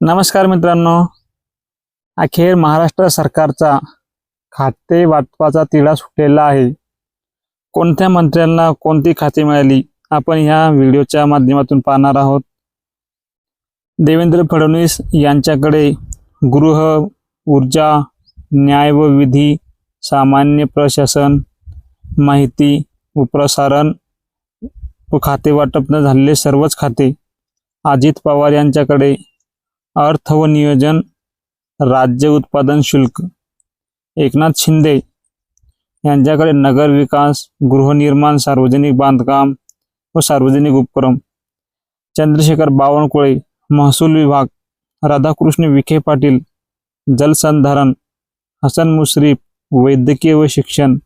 नमस्कार मित्रांनो. अखेर महाराष्ट्र सरकारचा खाते वाटपाचा तिढा सुटलेला आहे. कोणत्या मंत्र्यांना कोणती खाती मिळाली आपण ह्या व्हिडिओच्या माध्यमातून पाहणार आहोत. देवेंद्र फडणवीस यांच्याकडे गृह ऊर्जा न्याय व विधी सामान्य प्रशासन माहिती व प्रसारण व खाते वाटप न झालेले सर्वच खाते अजित पवार यांच्याकडे अर्थ व नियोजन राज्य उत्पादन शुल्क, एकनाथ शिंदे यांच्याकडे नगर विकास, गृहनिर्माण, सार्वजनिक बांधकाम व सार्वजनिक उपक्रम. चंद्रशेखर बावनकुळे, महसूल विभाग, राधाकृष्ण विखे पाटील जलसंधारण हसन मुश्रीफ, वैद्यकीय व शिक्षण,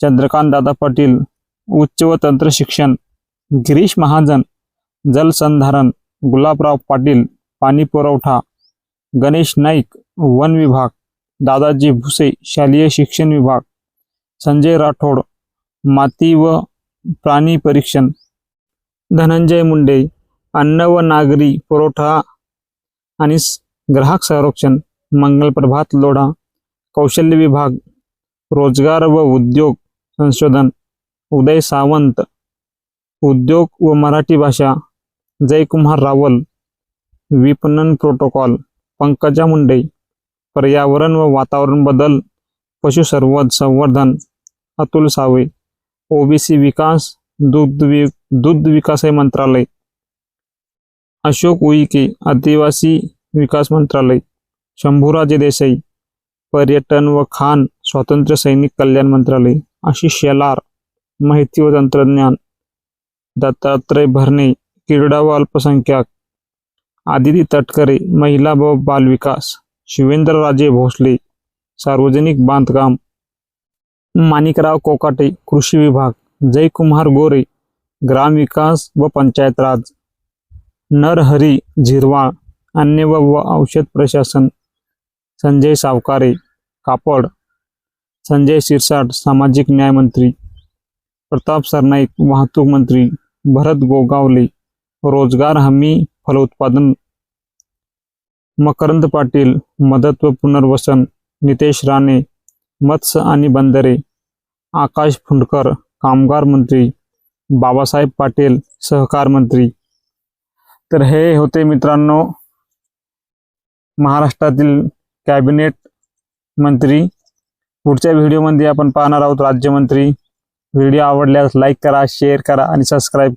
चंद्रकांत दादा पाटील, उच्च व तंत्र शिक्षण, गिरीश महाजन जलसंधारण गुलाबराव पाटील पाणी पुरवठा गणेश नाईक वन विभाग दादाजी भुसे शालेय शिक्षण विभाग संजय राठोड माती व प्राणी परीक्षण धनंजय मुंडे अन्न व नागरी पुरवठा आणि ग्राहक संरक्षण मंगल प्रभात लोढा कौशल्य विभाग रोजगार व उद्योग संशोधन उदय सावंत उद्योग व मराठी भाषा जयकुमार रावल विपणन प्रोटोकॉल पंकजा मुंडे पर्यावरण व वातावरण बदल पशुसंवर्ध संवर्धन अतुल सावे ओबीसी विकास दुग्ध वि दुग्ध विकास मंत्रालय. अशोक उईके आदिवासी विकास मंत्रालय. शंभूराजे देसाई पर्यटन व खान स्वातंत्र्य सैनिक कल्याण मंत्रालय. आशिष शेलार माहिती व तंत्रज्ञान. दत्तात्रय भरणे क्रीडा व अल्पसंख्याक. आदिती तटकरे महिला व बालविकास शिवेंद्रराजे भोसले सार्वजनिक बांधकाम माणिकराव कोकाटे कृषी विभाग जयकुमार गोरे ग्रामविकास व पंचायत राज नरहरी झिरवाळ अन्न व औषध प्रशासन संजय सावकारे कापड संजय शिरसाट सामाजिक न्याय मंत्री प्रताप सरनाईक वाहतूक मंत्री भरत गोगावले रोजगार हमी फलोत्पादन मकरंद पाटील मदत व पुनर्वसन नितेश राणे मत्स्य आणि बंदरे आकाश फुंडकर कामगार मंत्री बाबासाहेब पाटील सहकार मंत्री. तर हे होते मित्रांनो महाराष्ट्रातील कॅबिनेट मंत्री. पुढच्या व्हिडिओमध्ये आपण पाहणार आहोत राज्यमंत्री. व्हिडिओ आवडल्यास लाईक करा शेअर करा आणि सबस्क्राईब